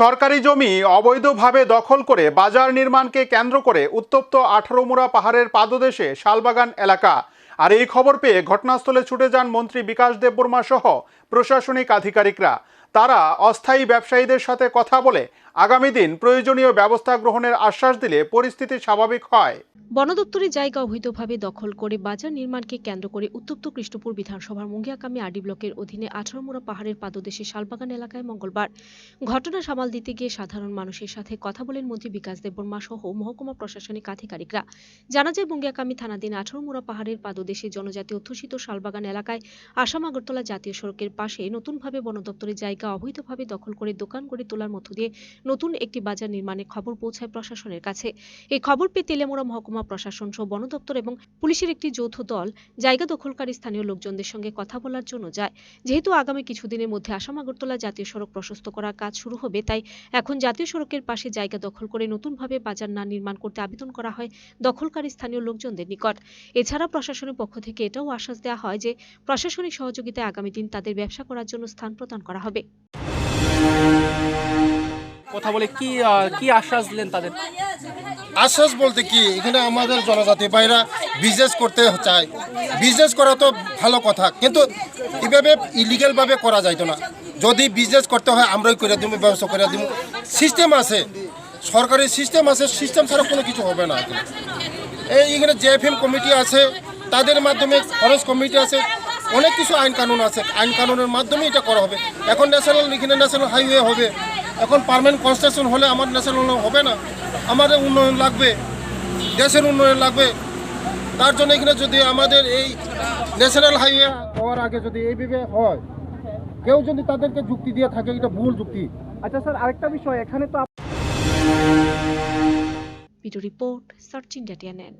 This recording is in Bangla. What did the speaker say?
সরকারি জমি অবৈধভাবে দখল করে বাজার নির্মাণকে কেন্দ্র করে উত্তপ্ত আঠারোমুড়া পাহাড়ের পাদদেশে শালবাগান এলাকা। আর এই খবর পেয়ে ঘটনাস্থলে ছুটে যান মন্ত্রী বিকাশ দেববর্মা সহ প্রশাসনিক আধিকারিকরা। তারা অস্থায়ী ব্যবসায়ীদের সাথে কথা বলে আগামী দিন প্রয়োজনীয় ব্যবস্থা গ্রহণের আশ্বাস দিলে পরিস্থিতি স্বাভাবিক হয়। বন দপ্তরের জায়গা অবৈধভাবে দখল করে বাজার নির্মাণকে কেন্দ্র করে উত্তপ্ত কৃষ্ণপুর বিধানসভার মুঙ্গিয়াকামী আডি ব্লকের অধীনে আঠারোমোড়া পাহাড়ের পাদদেশে শালবাগান এলাকায় মঙ্গলবার ঘটনা সামাল দিতে গিয়ে সাধারণ মানুষের সাথে কথা বলেন মন্ত্রী বিকাশ দেববর্মা সহ মহকুমা প্রশাসনিক আধিকারিকরা। জানা যায়, মুঙ্গিয়াকামী থানাধীন আঠারোমোড়া পাহাড়ের পাদদেশে জনজাতি অধ্যুষিত শালবাগান এলাকায় আসাম আগরতলা জাতীয় সড়কের পাশে নতুনভাবে বন দপ্তরের জায়গা অবৈধভাবে দখল করে দোকান গড়ে তোলার মধ্য দিয়ে নতুন একটি বাজার নির্মাণের খবর পৌঁছায় প্রশাসনের কাছে। এই খবর পেয়ে তেলেমোড়া মহকুমা প্রশাসন সহ বন দপ্তর এবং পুলিশের একটি যৌথ দল জায়গা দখলকারী স্থানীয় লোকজনদের সঙ্গে কথা বলার জন্য যায়। যেহেতু আগামী কিছুদিনের মধ্যে আসাম আগরতলা জাতীয় সড়ক প্রশস্ত করার কাজ শুরু হবে, তাই এখন জাতীয় সড়কের পাশে জায়গা দখল করে নতুনভাবে বাজার না নির্মাণ করতে আবেদন করা হয় দখলকারী স্থানীয় লোকজনদের নিকট। এছাড়া প্রশাসনের পক্ষ থেকে এটাও আশ্বাস দেওয়া হয় যে, প্রশাসনিক সহযোগিতায় আগামী দিন তাদের ব্যবসা করার জন্য স্থান প্রদান করা হবে। কথা বলে কি কি আশ্বাস দিলেন তাদের? আশ্বাস বলতে কি, এখানে আমাদের জনজাতি ভাইরা বিজনেস করতে চায়। বিজনেস করা তো ভালো কথা, কিন্তু এভাবে ইলিগালভাবে করা যাইতো না। যদি বিজনেস করতে হয়, আমরাই করে দিব ব্যবস্থা করে দিব সিস্টেম আছে, সরকারি সিস্টেম আছে সিস্টেম ছাড়া কোনো কিছু হবে না। এই এখানে জেএফএম কমিটি আছে, তাদের মাধ্যমে ফরেস্ট কমিটি আছে, অনেক কিছু আইন কানুন আছে। আইন কানুনের মাধ্যমে এটা করা হবে। এখন ন্যাশনাল এখানে ন্যাশনাল হাইওয়ে হবে। এখন পারমানেন্ট কনস্ট্রাকশন হলে আমার ন্যাশনাল হবে না। আমাদের উন্নয়ন লাগবে দেশের উন্নয়ন লাগবে। তার জন্য এখানে যদি আমাদের এই ন্যাশনাল হাইওয়ে হওয়ার আগে যদি এইভাবে হয় কেউ যদি তাদেরকে যুক্তি দিয়ে থাকে এটা ভুল যুক্তি। আচ্ছা স্যার আরেকটা বিষয় এখানে তো video report search India TNN